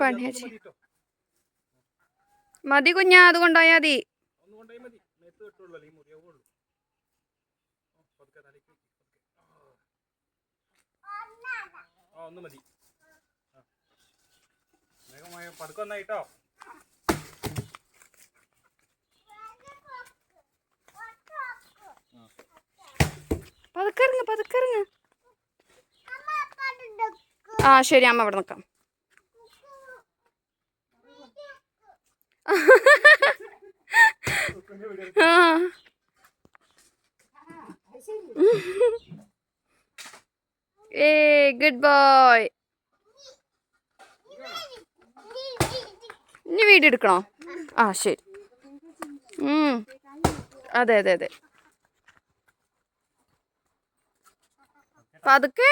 പണി മതി കുഞ്ഞാ അത് കൊണ്ടുപോയാ മതി. ഒന്ന് പതുക്കെ ഒന്നായിട്ടോ പതുക്കറിങ്ങ പതുക്കറിങ്ങ ആ ശരി അമ്മ ഇവിടെ നിൽക്കാം ആ. ഏ ഗുഡ് ബോയ് ഇനി വീഡിയോ എടുക്കണോ? ആ ശരി. അതെ അതെ അതെ. പതുക്കെ.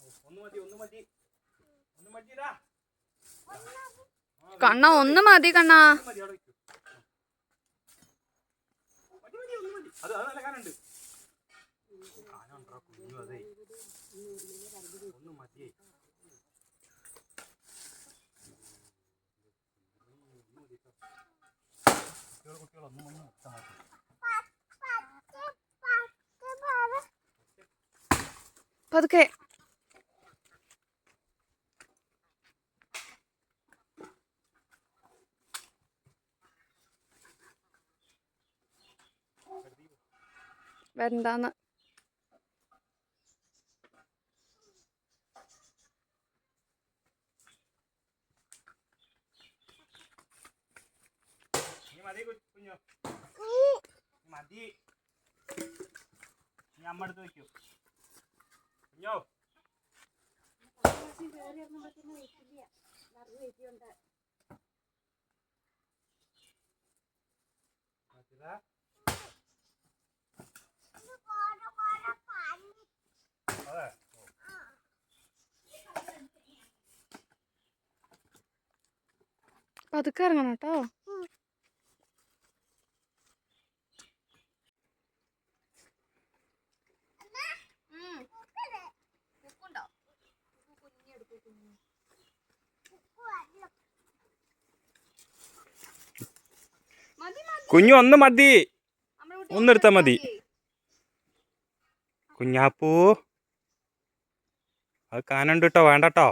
ഒന്ന് മതി ഒന്ന് മതി. ഒന്ന് മതിടാ കണ്ണ ഒന്ന് മതി കണ്ണാ. ഒന്ന് മതി അവിടെ വെക്കൂ മതി മതി ഒന്ന് മതി അത് അത് നല്ല കാനുണ്ട് കാനുണ്ടോ കുഞ്ഞു അതെ ഒന്ന് മതിയേ കുട്ടികൾ കുട്ടികൾ ഒന്നും ഒന്നും മുട്ടാ മതി പതുക്കെ വരണ്ടാന്ന് നീ മതി അമ്മ എടുത്ത് വെക്കൂ. കുഞ്ഞോ. മതിടാ. അതെ ഓ. പതുക്കെ ഇറങ്ങണം കേട്ടോ കുഞ്ഞു ഒന്ന് മതി. ഒന്നെടുത്താ മതി. കുഞ്ഞാപ്പൂ. അത് കാനുണ്ട് കേട്ടോ വേണ്ട കേട്ടോ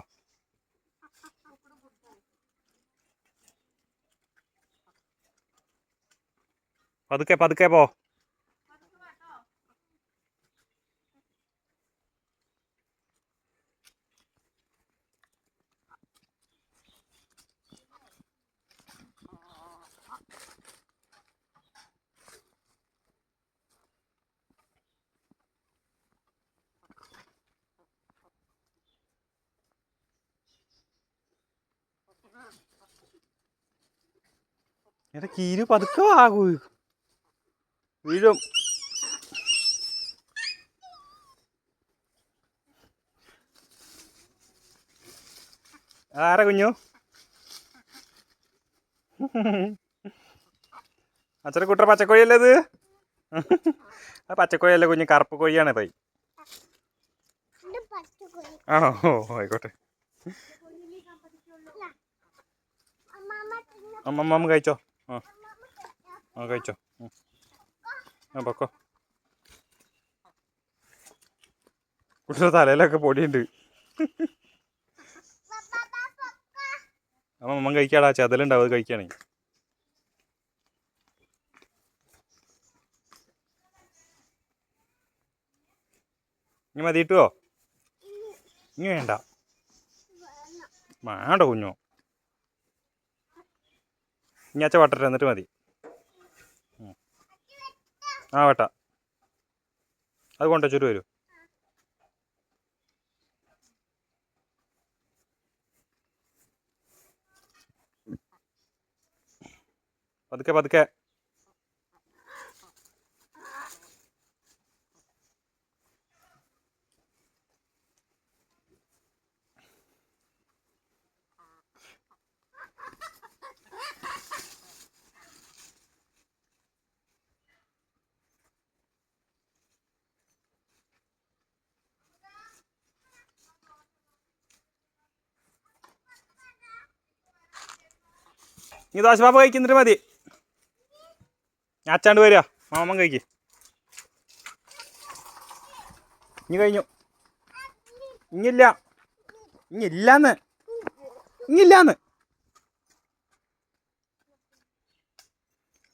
പതുക്കെ പതുക്കെ പോ. എടാ കീരു പതുക്കെ ആകൂ വീഴും. ആരാ കുഞ്ഞു? അച്ഛനെ കുട്ടറ പച്ചക്കോഴിയല്ലേ ഇത്? ആ പച്ചക്കോഴിയല്ലേ കുഞ്ഞു കറുപ്പ് കോഴിയാണ് തൈ ആണോ? ഓ ആയിക്കോട്ടെ. അമ്മമ്മ കഴിച്ചോ? ആ ആ കഴിച്ചോ. ആ പൊക്കോ. കുട്ടിയുടെ തലയിലൊക്കെ പൊടിയുണ്ട്. അമ്മ അമ്മ കഴിക്കാടാ ചതലുണ്ടാവും അത് കഴിക്കുകയാണെങ്കിൽ ഇനി മതി കിട്ടുമോ ഇനി വേണ്ട. വേണ്ട കുഞ്ഞോ. ഇനി അച്ഛ വട്ടട്ടെ എന്നിട്ട് മതി. ആ വട്ട. അത് കൊണ്ടുവച്ചിട്ട് വരൂ. പതുക്കെ പതുക്കെ. നീ ദോശ പാപ്പ കഴിക്കുന്നിട്ട് മതി. ഞാൻ അച്ചാണ്ട് വരിക. മാമൻ കഴിക്ക്. ഇനി കഴിഞ്ഞു. ഇഞ്ഞില്ല ഇഞ്ഞില്ലാന്ന് ഇഞ്ഞില്ലാന്ന്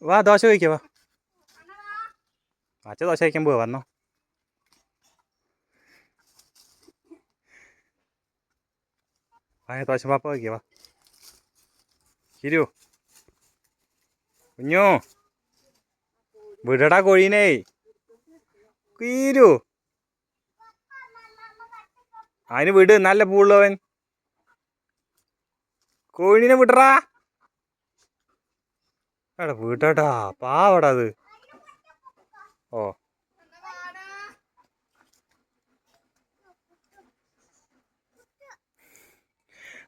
വാ ദോശ കഴിക്കുക വാ. അച്ഛ ദോശ കഴിക്കാൻ പോവാ വന്നോ. ആ ദോശ പാപ്പ കഴിക്കുക വാ. ശരിയോ കുഞ്ഞു വിടടാ കോഴീനെ. കീരു. അതിന് വിട് നല്ല പൂള്ളവൻ കോഴിനെ വിടറാ എടാ വിടടാ പാവടാ അത്. ഓ.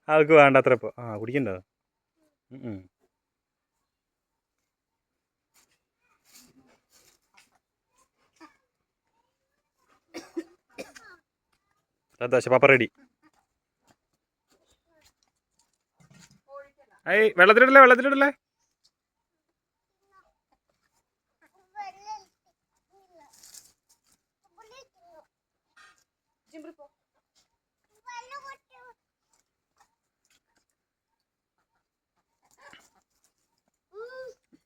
ആൾക്ക് വേണ്ട അത്ര ഇപ്പൊ ആ കുടിക്കണ്ടോ ദോശ പാപ്പ റെഡി ഐ വെള്ളത്തിലിടല്ലേ വെള്ളത്തിലിടല്ലേ?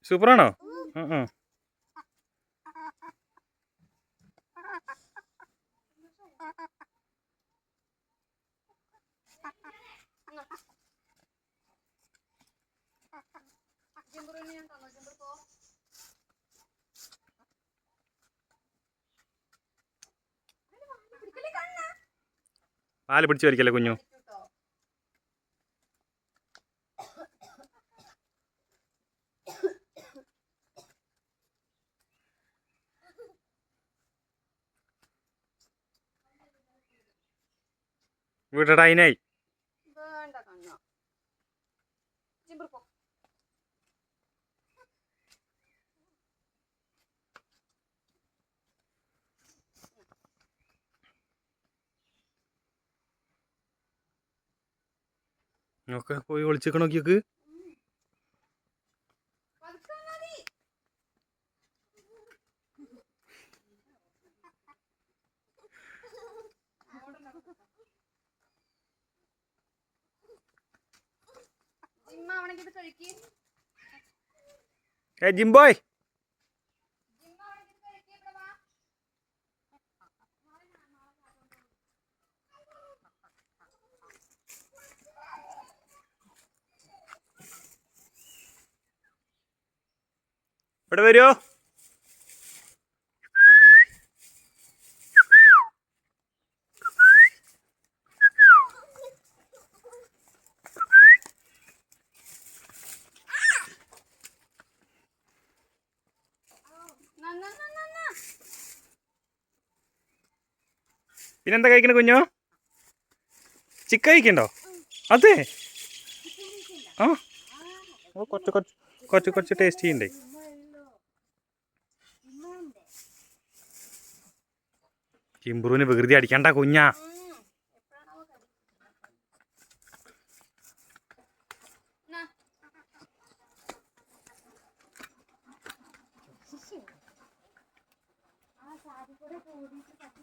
സൂപ്പറാണോ ആ ഉം. പാൽ പിടിച്ച് വലിക്കല്ലേ കുഞ്ഞു? വീട്ടടാ അതിനായി വേണ്ട കണ്ണ ജിംബർ പോ നോക്ക് പോയി ഒളിച്ചിക്കണ നോക്കിയൊക്ക്. ഏ ജിംബോയ് ജിമ്മ ആവണമെങ്കിൽ ഇത് കഴിക്ക് ഇവിടെ വാ ഇവിടെ വരുമോ. പിന്നെന്താ കഴിക്കണ കുഞ്ഞോ? ചിക്കൻ കഴിക്കണ്ടോ? അതെ. ആ. ഓ കുറച്ച് കുറച്ച് കുറച്ച് കുറച്ച് ടേസ്റ്റ് ചെയ്യണ്ടേ? ചിമ്പുറുവിന് വികൃതി അടിക്കണ്ട കുഞ്ഞാ. ആ സാരി കൂടെ കൂടിയിട്ട് പറ്റി